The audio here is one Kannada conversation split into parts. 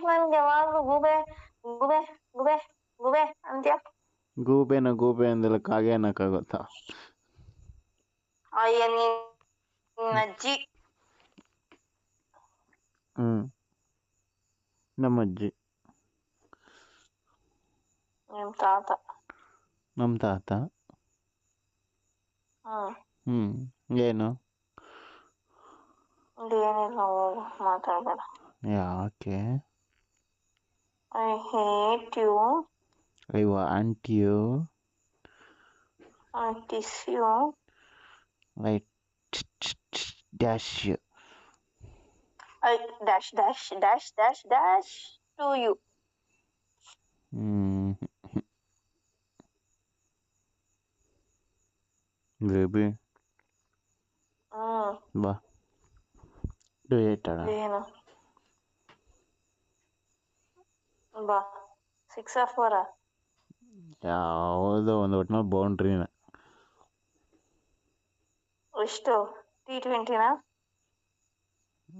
ಯಾಕೆ ನನ್ಗೆ ಯಾವಾಗ್ಲೂ ಗೂಬೆ ಗೂಬೆ ಗೂಬೆ ಗೂಬೆ ಅಂತ್ಯ ಗೂಬೆನ ಗೂಬೆ ಅಂದೆಲ್ಲ ಕಾಗೆ ಅನ್ನಕ್ಕಾಗುತ್ತಾ ಅಯ್ಯ ನಿನ್ನ ಅಜ್ಜಿ ಹ್ಞೂ ನಮ್ಮ ಅಜ್ಜಿ ನಿಮ್ ತಾತ ನಮ್ಮ ತಾತ ಹ್ಮ್ ಹ್ಞೂ ಏನು ಏನಿಲ್ಲ ಹೋಗು ಮಾತಾಡ್ಬೇಡ ಯಾಕೆ I hate you. I want you. I kiss you. I dash you. I dash dash dash dash dash to you. Hmm. Baby. Hmm. Bah. Do it. No. ಬಾ ಸಿಕ್ಸ್ ಆಫ್ ಫೋರ ಯಾವುದೋ ಒಂದು ಒಟ್ಟಿನಲ್ಲಿ ಬೌಂಡ್ರಿನ ಎಷ್ಟು? ಟಿ ಟ್ವೆಂಟಿನಾ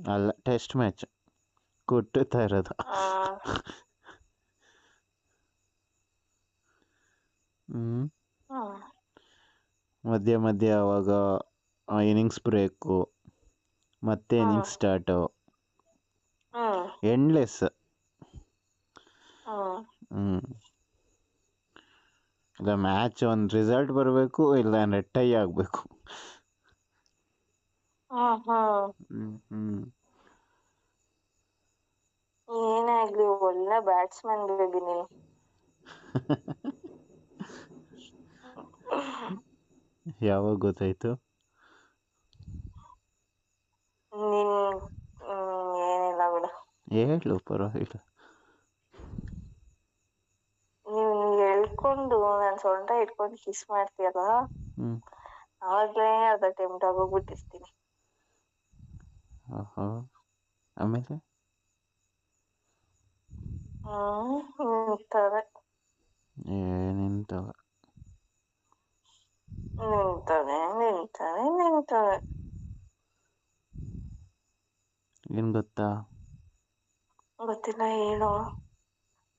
ಅಲ್ಲ ಟೆಸ್ಟ್ ಮ್ಯಾಚ್ ಕೊಟ್ಟುತ್ತಾ ಇರೋದು ಹ್ಞೂ ಮಧ್ಯ ಮಧ್ಯ ಅವಾಗ ಇನ್ನಿಂಗ್ಸ್ ಬ್ರೇಕು ಮತ್ತೆ ಇನ್ನಿಂಗ್ಸ್ ಸ್ಟಾರ್ಟು ಎಂಡ್ಲೆಸ್ ಹ್ಞೂ ಇಲ್ಲ ಮ್ಯಾಚ್ ಒಂದು ರಿಸಲ್ಟ್ ಬರಬೇಕು ಇಲ್ಲ ಅಂದರೆ ಟೈ ಆಗಬೇಕು. ಏನಾಗ್ಲಿ ಒಳ್ಳೆ ಬ್ಯಾಟ್ಸ್ಮನ್ ಬೇಬಿ ಯಾವಾಗ ಗೊತ್ತಾಯ್ತು? ಏನಿಲ್ಲ ಬಿಡು. ಹೇಳು ಪರವಾಗಿಲ್ಲ ನೀವು ಎಳ್ಕೊಂಡು ನನ್ ಸೊಂಟ ಇಟ್ಕೊಂಡು ಕಿಸ್ ಮಾಡ್ತೀಯಲ್ಲ ಅವಾಗ್ಲೇ ಅರ್ಧ ಟೆಂಪ್ಟ್ ಆಗೋಗ್ಬಿಟ್ಟಿರ್ತೀನಿ. ಓಹೋ. ಆಮೇಲೆ? ನಿಂತವೆ. ಏನಿಂತವ ನಿಂತವೆ. ನಿಂತವೆ ನಿಂತವೆ ಏನು ಗೊತ್ತಾ? ಗೊತ್ತಿಲ್ಲ ಹೇಳು.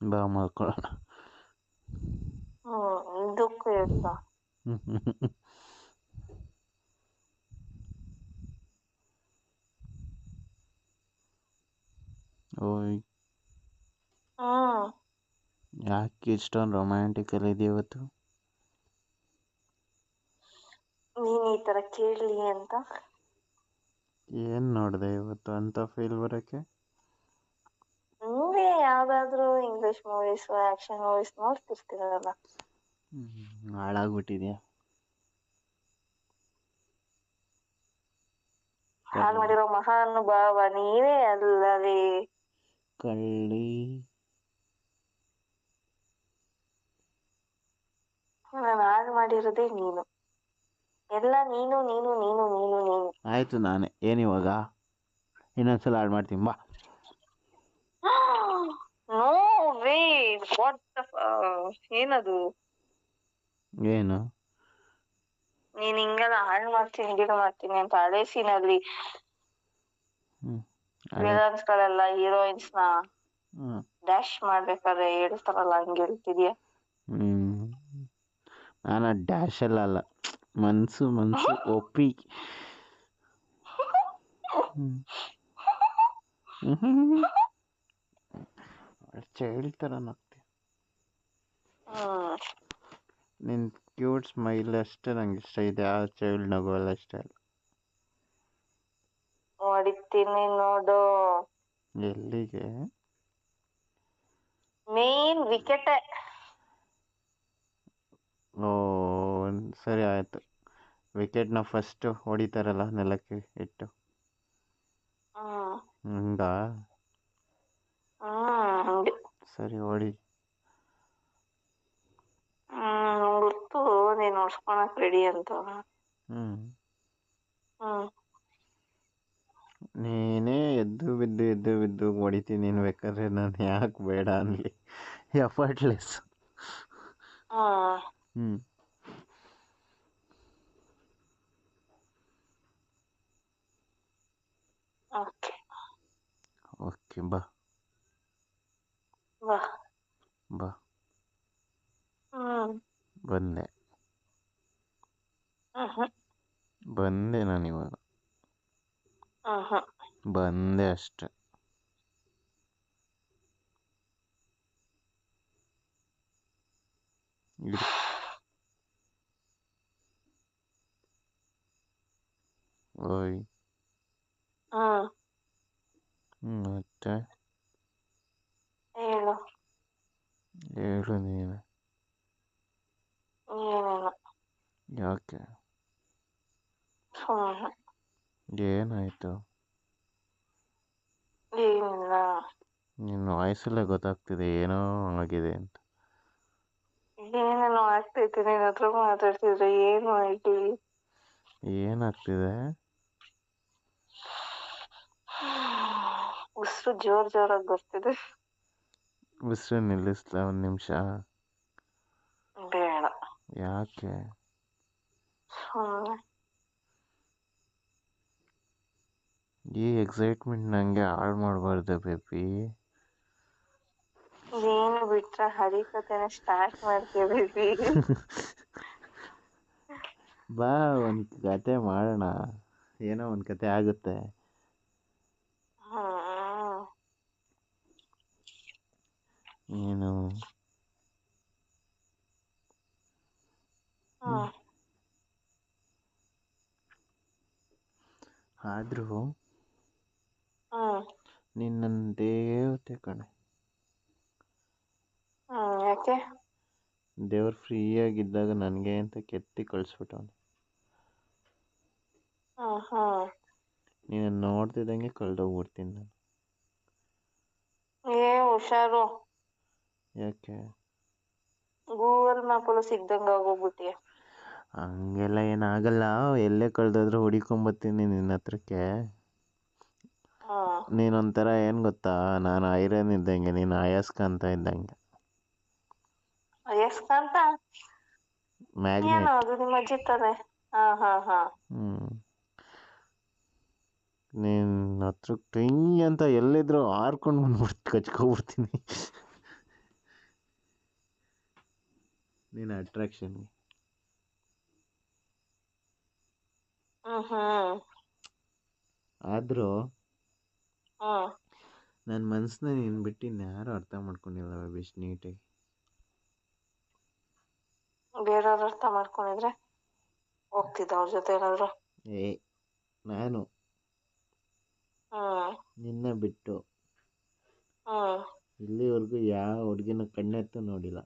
ಬಾ ಮಾಡ್ಕೊಳ್ಳೋಣ ಹ್ಮ್ ಇದಕ್ಕೂ ಇಲ್ಲ ಓಯ್ ಹ್ಮ್ ಯಾಕೆ ಇಷ್ಟೊಂದು ರೊಮ್ಯಾಂಟಿಕಲ್ ಇದೆ ಇವತ್ತು ನೀನ್ ಈ ತರ ಕೇಳಲಿ ಅಂತ ಏನ್ ನೋಡಿದೆ ಇವತ್ತು ಅಂತ ಫೀಲ್ ಬರಕ್ಕೆ ಯಾವ್ದಾದ್ರು ಇಂಗ್ಲಿಷ್ ಮೂವೀಸ್ ಆಕ್ಷನ್ ಮೂವೀಸ್ ನೋಡ್ತಿರ್ತೀರಲ್ಲ ಹಾಳಾಗ್ಬಿಟ್ಟಿದ್ಯಾ? ಹಾಳು ಮಾಡಿರೋ ಮಹಾನುಭಾವ ನೀವೇ ಅಲ್ಲವೇ? ಕಳ್ಳಿ. ನಾನು ಹಾಳು ಮಾಡಿರೋದೇ ನೀನು. ಎಲ್ಲ ನೀನು ನೀನು ನೀನು ನೀನು ನೀನು. ಆಯ್ತು ನಾನೇ. ಏನಿವಾಗ ಇನ್ನೊಂದ್ಸಲ ಹಾಳು ಮಾಡ್ತೀನಿ. ಬಾ ನೋ ವೇ ವಾಟ್ ಏನದು? ಏನು? ನೀನ್ ಹಿಂಗೆಲ್ಲ ಹಾಳು ಮಾಡ್ತೀನಿ ಗಿಡ ಮಾಡ್ತೀನಿ ಅಂತ ಹಳೆ ಸೀನಲ್ಲಿ ವಿಲನ್ಸ್ ಗಳೆಲ್ಲ ಹೀರೋಯಿನ್ಸ್ನ ಡ್ಯಾಶ್ ಮಾಡ್ಬೇಕಾದ್ರೆ ಹೇಳ್ತಾರಲ್ಲ ಹಂಗೆ ಹೇಳ್ತಿದ್ಯಾ? ನಾನು ಡ್ಯಾಶ್ ಅಲ್ಲ. ಮನ್ಸು ಮನ್ಸು ಒಪ್ಪಿ. ಚೈಲ್ಡ್ ಥರ ನಗ್ತಿ ನಿನ್ ನಿನ್ನ ಕ್ಯೂಟ್ ಸ್ಮೈಲ್ ಅಷ್ಟೇ ನಂಗೆ ಇಷ್ಟ ಇದೆ ಆ ಚೈಲ್ಡ್ ನಗುವಲ್ಲ ಅಷ್ಟೇ ಇಲ್ಲ ಹೊಡಿತೀನಿ ನೋಡು. ಎಲ್ಲಿಗೆ? ಮೇನ್ ವಿಕೆಟ್ ಓ ಸರಿ ವಿಕೆಟ್ನ ಫಸ್ಟು ಹೊಡಿತಾರಲ್ಲ ನೆಲಕ್ಕೆ ಇಟ್ಟು. ಹಂಗಾ? ಹ್ಮ್ ಹಂಗೆ ಸರಿ ಹೊಡಿ. ಹ್ಮ್ ಗೊತ್ತು ನೀನ್ ನೋಡ್ಸ್ಕೊಳಕ್ ರೆಡಿ ಅಂತ. ಹ್ಮ್. ಹ್ಮ್ ನೀನೇ ಎದ್ದು ಬಿದ್ದು ಎದ್ದು ಬಿದ್ದು ಹೊಡಿತೀನಿ ನೀನು ಬೇಕಾದ್ರೆ ನಾನು ಯಾಕೆ ಬೇಡ ಅನ್ಲಿ ಎಫರ್ಟ್ಲೆಸ್ ಹ್ಮ್. ಹ್ಞೂ ಓಕೆ. ಓಕೆ ಬಾ. ಬಾ ಬಾ ಹ್ಮ್ ಬಂದೆ ಹ್ಮ್ ಹ್ಮ್ ಬಂದೆ ನಾನು ಇವಾಗ ಹ್ಮ್ ಹ್ಮ್ ಬಂದೆ ಅಷ್ಟೆ ಇರು ಓಯ್ ಹ್ಮ್ ಹ್ಮ್, ಮತ್ತೆ ಹೇಳು ಹೇಳು ನೀನು ಯಾಕೆ ಏನಾಯ್ತು ನಿನ್ನ ವಾಯ್ಸಲ್ಲೇ ಗೊತ್ತಾಗ್ತಿದೆ ಏನೋ ಆಗಿದೆ ಅಂತ ಏನೇನೋ ಆಗ್ತೈತೆ ನಿನ್ನ ಹತ್ರ ಮಾತಾಡ್ತಿದ್ರೆ ಏನು ಆಯ್ತು ಏನಾಗ್ತಿದೆ ಉಸಿರು ಜೋರ್ ಜೋರಾಗಿ ಬರ್ತಿದೆ ಉಸಿರು ನಿಲ್ಲಿಸ್ಲಾ ಒಂದು ನಿಮಿಷ ಬೇಡ ಯಾಕೆ ಸುಮ್ಮನೆ ಈ ಎಕ್ಸೈಟ್ಮೆಂಟ್ ನನಗೆ ಹಾಳು ಮಾಡಬಾರ್ದು ಬೇಬಿ ನೀನು ಬಿಟ್ರೆ ಹರಿಕತೆನ ಸ್ಟಾರ್ಟ್ ಮಾಡ್ತೀವಿ ಬಾ ಒಂದು ಕತೆ ಮಾಡೋಣ. ಏನೋ ಒಂದು ಕತೆ ಆಗುತ್ತೆ ಹ್ಮ್ ಏನು ಆದ್ರೂ ಆದರೂ ಹ್ಮ್ ನೀನು ದೇವತೆ ಕಣೆ. ದೇವ್ರು ಫ್ರೀ ಆಗಿದ್ದಾಗ ನನ್ಗೆ ಅಂತ ಕೆತ್ತಿ ಕಳಿಸ್ಬಿಟ್ಟವನು. ನೀನು ನೋಡ್ತಿದ್ದಂಗೆ ಕಳೆದೋಗ್ಬಿಡ್ತೀನಿ ನಾನು. ಏ ಹುಷಾರು. ಯಾಕೆ? ಗೂಗಲ್ ಮ್ಯಾಪಲ್ಲೂ ಸಿಗ್ದಂಗ ಆಗೋಗ್ಬಿಟ್ಟಿಯ ಹಂಗೆಲ್ಲ ಏನಾಗಲ್ಲ. ಎಲ್ಲೇ ಕಳೆದೋದ್ರೂ ಹುಡಿಕೊಂಬತ್ತೀನಿ ನಿನ್ನ ಹತ್ರಕ್ಕೆ. ಹ್ಮ್ ನೀನೊಂಥರ ಏನು ಗೊತ್ತಾ? ನಾನು ಐರನ್ ಇದ್ದಂಗೆ ನೀನು ಅಯಸ್ಕಾಂತ ಇದ್ದಂಗೆ. ಮ್ಯಾಗ್ನೆಟ್ ಏನೋ ಅದು ನಿಮ್ಮ ಅಜ್ಜಿ ತಾನೆ ಹಾ ಹಾ ಹಾ. ಹ್ಞೂ ನಿನ್ನ ಹತ್ರ ಟೈ ಅಂತ ಎಲ್ಲಿದ್ರು ಹಾರ್ಕೊಂಡು ಬಂದ್ಬಿಟ್ಟು ಕಚ್ಕೊಬಿಡ್ತೀನಿ. ನೀನು ಅಟ್ರಾಕ್ಷನ್ ಆದ್ರೂ ನನ್ನ ಮನಸ್ಸನ್ನ ನೀನು ಬಿಟ್ಟು ಇನ್ಯಾರು ಅರ್ಥ ಮಾಡ್ಕೊಂಡಿಲ್ಲ ಬಿಸ್ ನೀಟಾಗಿ. ಬೇರೆಯವ್ರು ಅರ್ಥ ಮಾಡ್ಕೊಂಡಿದ್ರೆ ಹೋಗ್ತಿದ್ದ ಅವ್ರ ಜೊತೆ ಏನಾದ್ರು. ಏ ನಾನು. ನಿನ್ನ ಬಿಟ್ಟು. ಇಲ್ಲಿವರೆಗೂ ಯಾವ ಹುಡುಗಿನ ಕಣ್ಣೆತ್ತು ನೋಡಿಲ್ಲ.